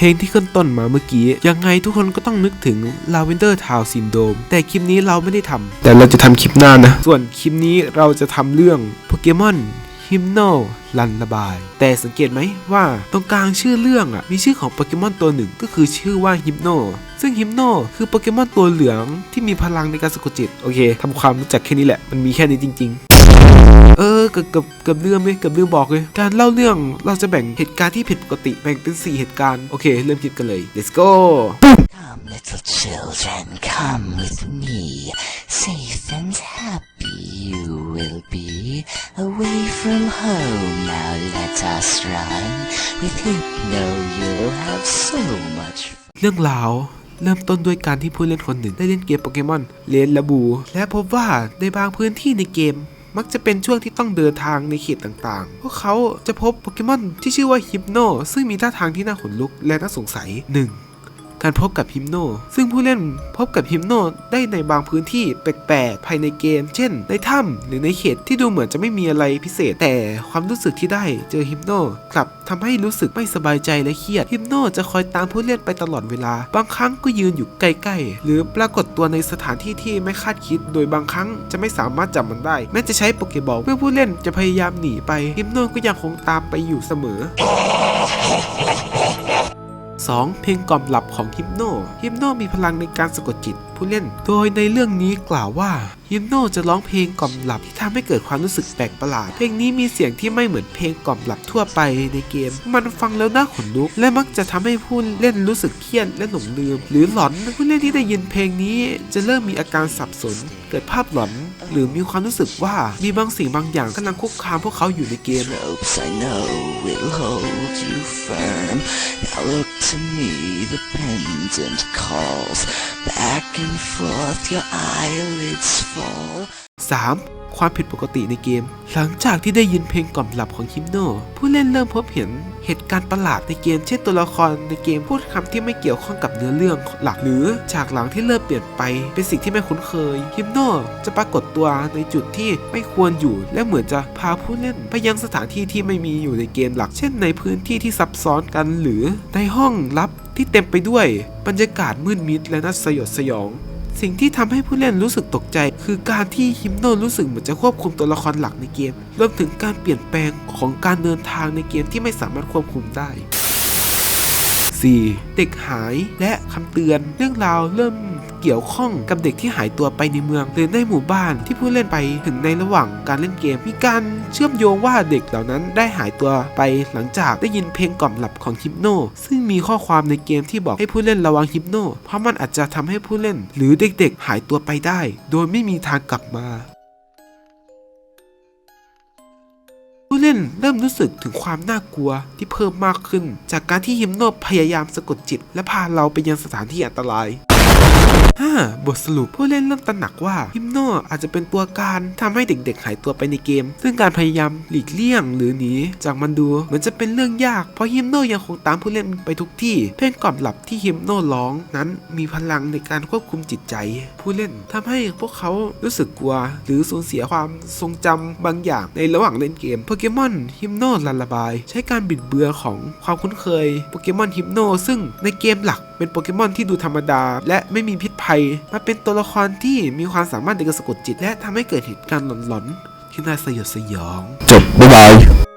เพลงที่ขึ้นต้นมาเมื่อกี้ ยังไงทุกคนก็ต้องนึกถึง Lavender Town Syndrome แต่คลิปนี้เราไม่ได้ทำแต่เราจะทำคลิปหน้านะ ส่วนคลิปนี้เราจะทำเรื่องโปเกมอนฮิมโนลันระบาย แต่สังเกตไหมว่าตรงกลางชื่อเรื่องอะมีชื่อของโปเกมอนตัวหนึ่งก็คือชื่อว่าฮิมโนซึ่งฮิมโนคือโปเกมอนตัวเหลืองที่มีพลังในการสะกดจิต โอเคทำความรู้จักแค่นี้แหละ มันมีแค่นี้จริง ๆ เออเกือบเกือบเกือบเรื่องเลยเกือบเรื่องบอกเลย การเล่าเรื่องเราจะแบ่งเหตุการณ์ที่ผิดปกติแบ่งเป็น 4 เหตุการณ์ โอเค เริ่มคลิปกันเลย let's go Come, little children, come with me. Safe and happy you will be. Away from home, now let us run. With Hypno, you'll have so much เรื่องราวเริ่มต้นด้วยการที่ผู้เล่นคนหนึ่งได้เล่นเกมโปเกมอนเลนและบู และพบว่าในบางพื้นที่ในเกม มักจะเป็นช่วงที่ต้องเดินทางในเขตต่างๆ พวกเขาจะพบโปเกมอนที่ชื่อว่าฮิปโนซึ่งมีท่าทางที่น่าขนลุกและน่าสงสัย 1. การพบกับฮิมโน ซึ่งผู้เล่นพบกับฮิมโนได้ในบางพื้นที่แปลกๆ ภายในเกม เช่น ในถ้ำหรือในเขตที่ดูเหมือนจะไม่มีอะไรพิเศษ แต่ความรู้สึกที่ได้เจอฮิมโนกลับทำให้รู้สึกไม่สบายใจและเครียด ฮิมโนจะคอยตามผู้เล่นไปตลอดเวลา บางครั้งก็ยืนอยู่ใกล้ๆ หรือปรากฏตัวในสถานที่ที่ไม่คาดคิด โดยบางครั้งจะไม่สามารถจับมันได้ แม้จะใช้โปเกบอลเมื่อผู้เล่นจะพยายามหนีไปฮิมโนก็ยังคงตามไปอยู่เสมอ 2. เพลงกล่อมหลับของฮิปโนฮิปโนมีพลังในการสะกดจิต ผู้เล่น โดยในเรื่องนี้กล่าวว่าฮิปโนจะร้องเพลงกล่อมหลับที่ทำให้เกิดความรู้สึกแปลกประหลาด เพลงนี้มีเสียงที่ไม่เหมือนเพลงกล่อมหลับทั่วไปในเกม มันฟังแล้วน่าขนลุก และมักจะทำให้ผู้เล่นรู้สึกเครียดและหลงลืม หรือหลอนผู้เล่นที่ได้ยินเพลงนี้ จะเริ่มมีอาการสับสน เกิดภาพหลอน หรือมีความรู้สึกว่ามีบางสิ่งบางอย่างกำลังคุกคามพวกเขาอยู่ในเกม Oops, I know will hold you firm. Now look to me, the pendant calls. Back and forth, your eyelids fall. 3. ความผิดปกติในเกม หลังจากที่ได้ยินเพลงกล่อมหลับของคิมโนผู้เล่นเริ่มพบเห็นเหตุการณ์ประหลาดในเกม เช่นตัวละครในเกมพูดคำที่ไม่เกี่ยวข้องกับเนื้อเรื่องหลัก หรือฉากหลังที่เริ่มเปลี่ยนไป เป็นสิ่งที่ไม่คุ้นเคยคิมโนจะปรากฏตัวในจุดที่ไม่ควรอยู่ และเหมือนจะพาผู้เล่นไปยังสถานที่ที่ไม่มีอยู่ในเกมหลัก เช่นในพื้นที่ที่ซับซ้อนกันหรือในห้องลับที่เต็มไปด้วยบรรยากาศมืดมิดและน่าสยดสยอง สิ่งที่ทำให้ผู้เล่นรู้สึกตกใจ คือการที่ฮิมโนรู้สึกเหมือนจะควบคุมตัวละครหลักในเกม รวมถึงการเปลี่ยนแปลงของการเดินทางในเกมที่ไม่สามารถควบคุมได้ 4. เด็กหายและคำเตือนเรื่องราวเริ่ม เกี่ยวข้องกับเด็กที่หายตัวไปในเมืองหรือในหมู่บ้านที่ผู้เล่นไปถึงในระหว่างการเล่นเกมมีการเชื่อมโยงว่าเด็กเหล่านั้นได้หายตัวไปหลังจากได้ยินเพลงกล่อมหลับของฮิปโนซึ่งมีข้อความในเกมที่บอกให้ผู้เล่นระวังฮิปโนเพราะมันอาจจะทำให้ผู้เล่น หรือเด็กๆ หายตัวไปได้ โดยไม่มีทางกลับมาผู้เล่นเริ่มรู้สึกถึงความน่ากลัวที่เพิ่มมากขึ้น จากการที่ฮิมโนพยายามสะกดจิต และพาเราไปยังสถานที่อันตราย 5. บทสรุปผู้เล่นเริ่มตระหนักว่าฮิมโนอาจจะเป็นตัวการทำให้เด็กๆ หายตัวไปในเกม ซึ่งการพยายามหลีกเลี่ยงหรือหนีจากมันดูเหมือนจะเป็นเรื่องยาก เพราะฮิมโนยังคงตามผู้เล่นไปทุกที่ เพลงกล่อมหลับที่ฮิมโนร้องนั้นมีพลังในการควบคุมจิตใจ ผู้เล่นทำให้พวกเขารู้สึกกลัว หรือสูญเสียความทรงจำบางอย่างในระหว่างเล่นเกมโปเกมอนฮิมโนลันระบาย ใช้การบิดเบือนของความคุ้นเคยโปเกมอนฮิมโนซึ่งในเกมหลัก เป็นโปเกมอนที่ดูธรรมดา และไม่มีพิษภัย มาเป็นตัวละครที่มีความสามารถในการสะกดจิต และทำให้เกิดเหตุการณ์หลอนๆที่น่าสยดสยอง จบบ๊ายบาย